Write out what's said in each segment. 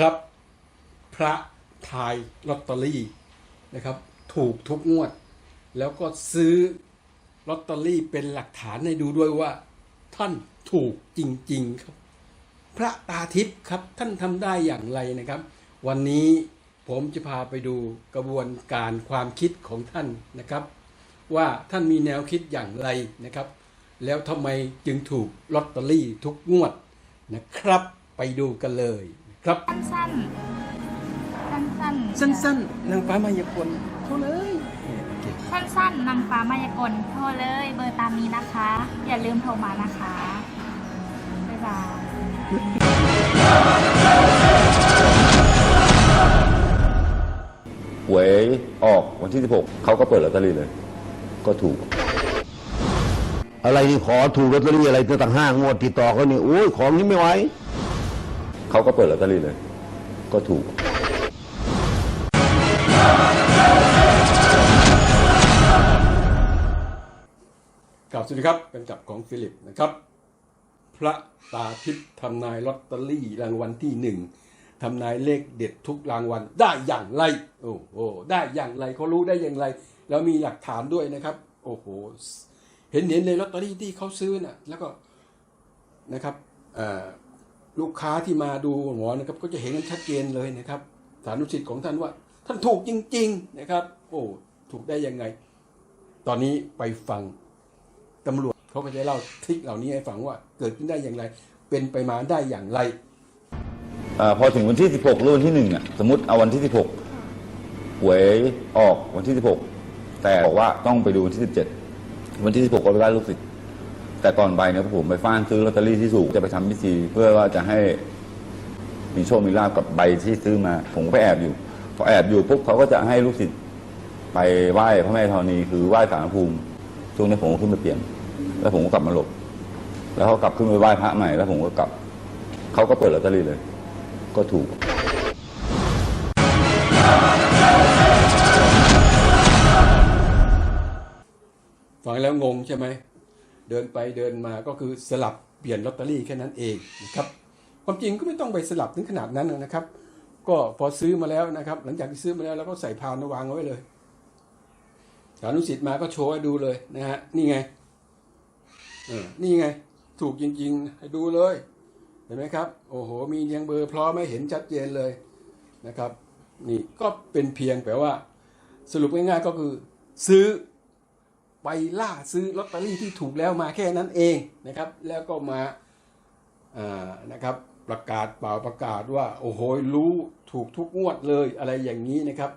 ครับ พระทายลอตเตอรี่นะครับ ถูกทุกงวด แล้วก็ซื้อลอตเตอรี่เป็นหลักฐานให้ดูด้วยว่า ท่านถูกจริง ๆ ครับ พระตาทิพย์ครับท่านทำได้อย่างไรนะครับ วันนี้ผมจะพาไปดูกระบวนการความคิดของท่านนะครับ ว่าท่านมีแนวคิดอย่างไรนะครับ แล้วทำไมจึงถูกลอตเตอรี่ทุกงวดนะครับ ไปดูกันเลย ครับ สั้นๆ สั้นๆสั้นๆนางฟ้ามายากลโทรเลยสั้นๆนำฟ้ามายากลโทรเลย เบอร์ตามนี้นะคะ อย่าลืมโทรมานะคะ บ๊ายบาย หวยออกวันที่ 16 เขาก็เปิดลอตเตอรี่เลย ก็ถูก อะไรนี่ขอถูกลอตเตอรี่อะไรตั้งห้างวดติดต่อกันนี่โอ้ยของนี้ไม่ไหว เขาก็เปิดลอตเตอรี่เลย ก็ถูก กลับสวัสดีครับเป็นกับของฟิลิปนะครับ พระตาทิพย์ทำนายลอตเตอรี่รางวัลที่หนึ่งทำนายเลขเด็ดทุกรางวัลได้อย่างไร โอ้โหได้อย่างไรเขารู้ได้อย่างไร แล้วมีหลักฐานด้วยนะครับ โอ้โหเห็นเห็นในลอตเตอรี่ที่เขาซื้อน่ะแล้วก็นะครับอ่อ ลูกค้าที่มาดูหมอนะครับ ก็จะเห็นกันชัดเจนเลยนะครับสานุสิทธิ์ของท่านว่า ท่านถูกจริง ๆนะครับ โอ้ถูกได้ยังไง ตอนนี้ไปฟังตำรวจเขาก็จะเล่าทริคเหล่านี้ให้ฟังว่าเกิดขึ้นได้อย่างไร เป็นไปมาได้อย่างไรอพอถึงวันที่ 16หรือวันที่1อะสมมติเอาวันที่ 16หวยออกวันที่ 16 แต่บอกว่าต้องไปดูวันที่ 17 วันที่ 16ก็ไปได้ลูกศิษย์ แต่ก่อนไปเนี่ยผมไปฟ้านซื้อลอตเตอรี่ที่สูงจะไปทำพิธีเพื่อว่าจะให้มีโชคมีลาบกับใบที่ซื้อมา ผมก็ไปแอบอยู่พอแอบอยู่ปุ๊บเขาก็จะให้ลูกศิษย์ไปไหว้พระแม่ธรณีคือไหว้สารภูมิช่วงนี้ผมก็ขึ้นไปเปลี่ยน แล้วผมก็กลับมาหลบ แล้วเขากลับขึ้นไปไหว้พระใหม่แล้วผมก็กลับเขาก็เปิดลอตเตอรี่เลย ก็ถูกฟังแล้วงงใช่ไหม เดินไปเดินมาก็คือสลับเปลี่ยนลอตเตอรี่แค่นั้นเองนะครับความจริงก็ไม่ต้องไปสลับถึงขนาดนั้นนะครับ ก็พอซื้อมาแล้วนะครับ หลังจากที่ซื้อมาแล้วเราก็ใส่พานวางเอาไว้เลยสานุสิทธิ์มาก็โชว์ให้ดูเลยนะฮะนี่ไงเออนี่ไง ถูกจริงๆให้ดูเลยเห็นไหมครับ โอ้โห มีเรียงเบอร์พร้อมไม่เห็นชัดเจนเลยนะครับ นี่ก็เป็นเพียงแปลว่า สรุปง่ายๆก็คือซื้อ ไปล่าซื้อลอตเตอรี่ที่ถูกแล้วมาแค่นั้นเองนะครับ แล้วก็มาอ่านะครับประกาศเปล่าประกาศว่าโอ้โหรู้ถูกทุกงวดเลยอะไรอย่างนี้นะครับ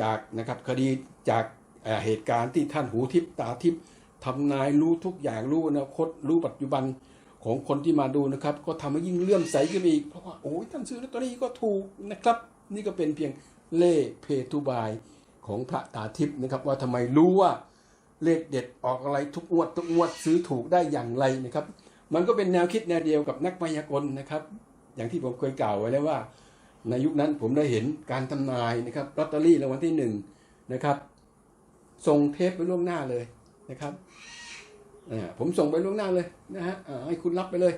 จากนะครับคดีจากเอ่อเหตุการณ์ที่ท่านหูทิพตาทิพทำนายรู้ทุกอย่างรู้อนาคตรู้ปัจจุบันของคนที่มาดูนะครับ ก็ทำให้ยิ่งเลื่อมใสขึ้นอีก เพราะว่าโอ้ยท่านซื้อลอตเตอรี่ก็ถูกนะครับ นี่ก็เป็นเพียงเล่เพทุบายของพระตาทิพย์นะครับ ว่าทำไมรู้ว่า เลขเด็ดออกอะไรทุกงวดทุกงวดซื้อถูกได้อย่างไรนะครับ มันก็เป็นแนวคิดแนวเดียวกับนักมายากลนะครับ อย่างที่ผมเคยกล่าวไว้แล้วว่า ในยุคนั้นผมได้เห็นการทำนายนะครับลอตเตอรี่รางวัลที่หนึ่งนะครับส่งเทปไปล่วงหน้าเลยนะครับผมส่งไปล่วงหน้าเลยนะฮะให้คุณรับไปเลย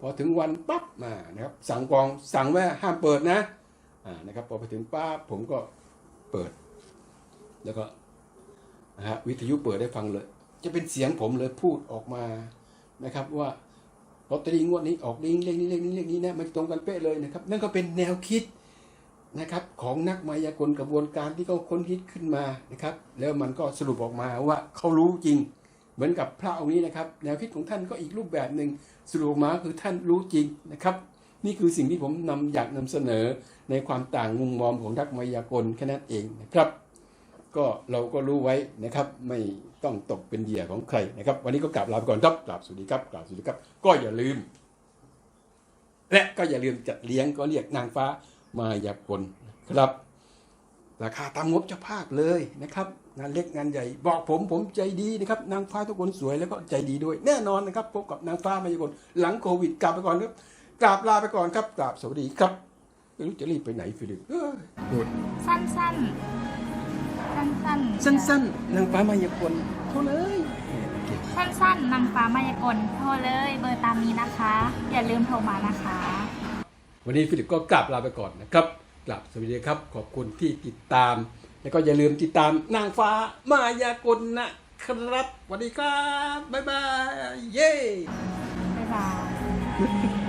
พอถึงวันปั๊บมานะครับสั่งกองสั่งว่าห้ามเปิดนะนะครับพอไปถึงปั๊บผมก็เปิด แล้วก็ นะฮะวิทยุเปิดได้ฟังเลย จะเป็นเสียงผมเลยพูดออกมานะครับว่าลอตเตอรี่งวดนี้ออกเลขนี้เลขนี้เลขนี้เลขนี้นะมันตรงกันเป๊ะเลยนะครับ นั่นก็เป็นแนวคิดนะครับของนักมายากลกระบวนการที่เขาค้นคิดขึ้นมานะครับ แล้วมันก็สรุปออกมาว่าเขารู้จริง เหมือนกับพระองค์นี้นะครับ แนวคิดของท่านก็อีกรูปแบบหนึ่งสรุปออกมาคือท่านรู้จริงนะครับ นี่คือสิ่งที่ผมนำอยากนำเสนอในความต่างมุมมองของนักมายากลแค่นั้นเองนะครับ ก็เราก็รู้ไว้นะครับ ไม่ต้องตกเป็นเหยื่อของใครนะครับ วันนี้ก็กราบลาไปก่อนครับกราบสวัสดีครับกราบสวัสดีครับ ก็อย่าลืม และก็อย่าลืมจัดเลี้ยงก็เรียกนางฟ้ามายากลนครับ ราคาตามงบเจ้าภาพเลยนะครับงานเล็กงานใหญ่บอกผมผมใจดีนะครับ นางฟ้าทุกคนสวยแล้วก็ใจดีด้วย แน่นอนนะครับพบกับนางฟ้ามายากลหลังโควิดกลับไปก่อนครับกราบลาไปก่อนครับกราบสวัสดีครับไม่รู้จะรีบไปไหนฟิลิปเอ้ยโหดสั้นๆ สั้นๆสั้นๆนางฟ้ามายากลโทรเลย สั้นๆนำฟ้ามายากลโทรเลยเบอร์ตามนี้นะคะ อย่าลืมโทรมานะคะ วันนี้ฟิลิปก็กลับลาไปก่อนนะครับกลับสวัสดีครับ ขอบคุณที่ติดตาม แล้วก็อย่าลืมติดตามนางฟ้ามายากลนะครับสวัสดีครับ บ๊ายบาย เย้ บ๊ายบาย